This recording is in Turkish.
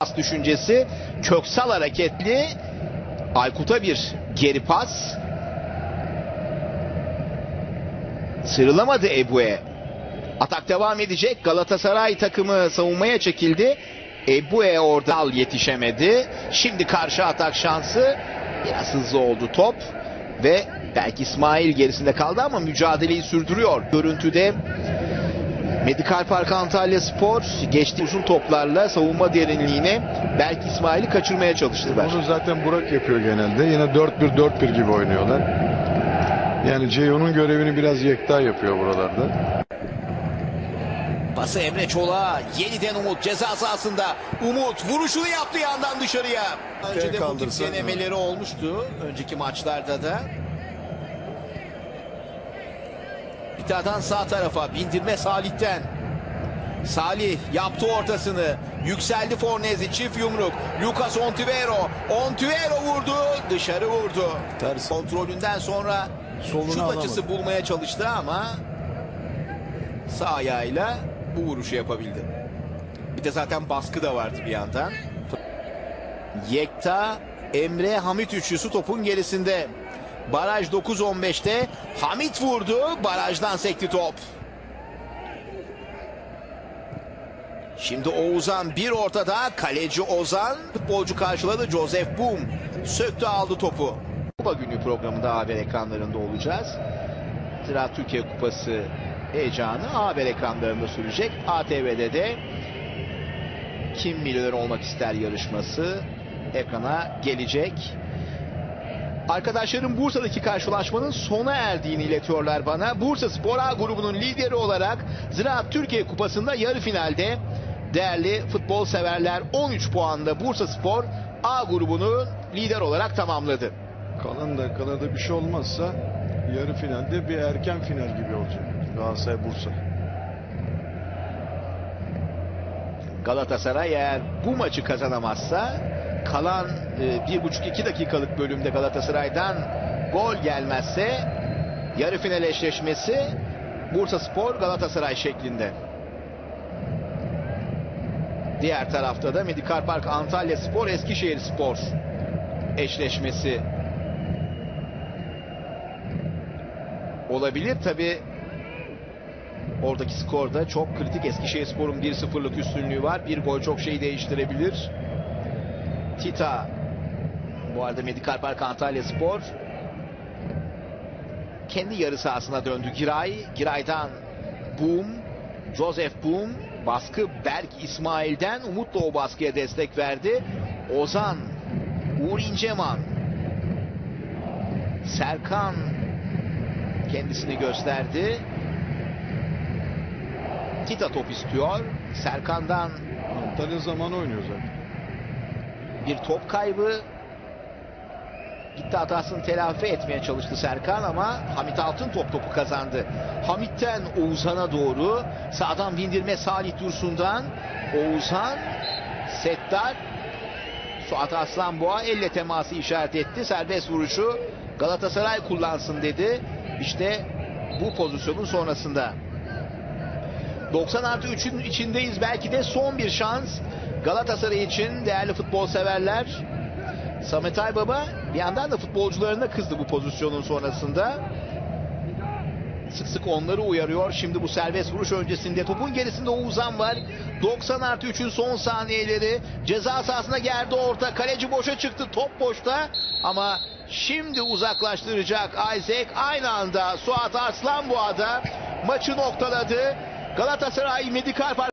pas düşüncesi. Köksal hareketli. Aykut'a bir geri pas. Sıyrılamadı Ebu'ye. Atak devam edecek. Galatasaray takımı savunmaya çekildi. Ebu'ye orada al yetişemedi. Şimdi karşı atak şansı. Biraz hızlı oldu top. Ve belki İsmail gerisinde kaldı ama mücadeleyi sürdürüyor. Görüntüde Medikal Park Antalya Spor geçti uzun toplarla savunma derinliğine belki İsmail'i kaçırmaya çalıştılar. Bunu zaten Burak yapıyor genelde. Yine 4-1-4-1 gibi oynuyorlar. Yani Ceyhun'un görevini biraz Yekta yapıyor buralarda. Pası Emre Çolak'a yeniden Umut ceza sahasında. Umut vuruşunu yaptı yandan dışarıya. Önce de bu tip denemeleri olmuştu. Önceki maçlarda da. İtadan sağ tarafa bindirme Salih'ten. Salih yaptı ortasını. Yükseldi Fornezi çift yumruk. Lucas Ontivero. Ontivero vurdu. Dışarı vurdu. Ters. Kontrolünden sonra Solunu şut alamadı. açısı bulmaya çalıştı ama sağ ayağıyla bu vuruşu yapabildi. Bir de zaten baskı da vardı bir yandan. Yekta, Emre, Hamit üçlüsü topun gerisinde. Baraj 9-15'te Hamit vurdu. Barajdan sekti top. Şimdi Oğuzhan bir ortada. Kaleci Ozan. Futbolcu karşıladı. Joseph Boom. Söktü aldı topu. Kupa günü programında haber ekranlarında olacağız. Zira Türkiye Kupası heyecanı haber ekranlarında sürecek. ATV'de de kim milyoner olmak ister yarışması ekrana gelecek. Arkadaşlarım Bursa'daki karşılaşmanın sona erdiğini iletiyorlar bana. Bursa Spor A grubunun lideri olarak Ziraat Türkiye Kupası'nda yarı finalde değerli futbol severler 13 puanla Bursa Spor A grubunu lider olarak tamamladı. Kalan dakikalarda bir şey olmazsa yarı finalde bir erken final gibi olacak. Galatasaray Bursa. Galatasaray eğer bu maçı kazanamazsa kalan e, bir buçuk iki dakikalık bölümde Galatasaray'dan gol gelmezse yarı final eşleşmesi Bursa Spor Galatasaray şeklinde. Diğer tarafta da Medikal Park Antalya Spor Eskişehir Spor eşleşmesi olabilir. Tabi Oradaki skorda çok kritik Eskişehirspor'un 1-0'lık üstünlüğü var. Bir gol çok şeyi değiştirebilir. Tita bu arada Medikal Park Antalya Spor kendi yarı sahasına döndü Giray. Giray'dan Boom, Joseph Boom baskı Berk İsmail'den Umut da o baskıya destek verdi. Ozan, Uğur İnceman, Serkan kendisini gösterdi. Tita top istiyor. Serkan'dan Antalya zaman oynuyor zaten. Bir top kaybı. Gitti hatasını telafi etmeye çalıştı Serkan ama Hamit Altın top topu kazandı. Hamit'ten Oğuzhan'a doğru sağdan bindirme Salih Dursun'dan Oğuzhan Settar Suat Aslanboğa elle teması işaret etti. Serbest vuruşu Galatasaray kullansın dedi. İşte bu pozisyonun sonrasında 90 artı 3'ün içindeyiz. Belki de son bir şans Galatasaray için değerli futbol severler. Samet Aybaba bir yandan da futbolcularına kızdı bu pozisyonun sonrasında. Sık sık onları uyarıyor. Şimdi bu serbest vuruş öncesinde topun gerisinde Oğuzhan var. 90 artı 3'ün son saniyeleri. Ceza sahasına geldi orta. Kaleci boşa çıktı. Top boşta. Ama şimdi uzaklaştıracak Isaac. Aynı anda Suat Arslanboğa'da maçı noktaladı. Galatasaray Medikal Park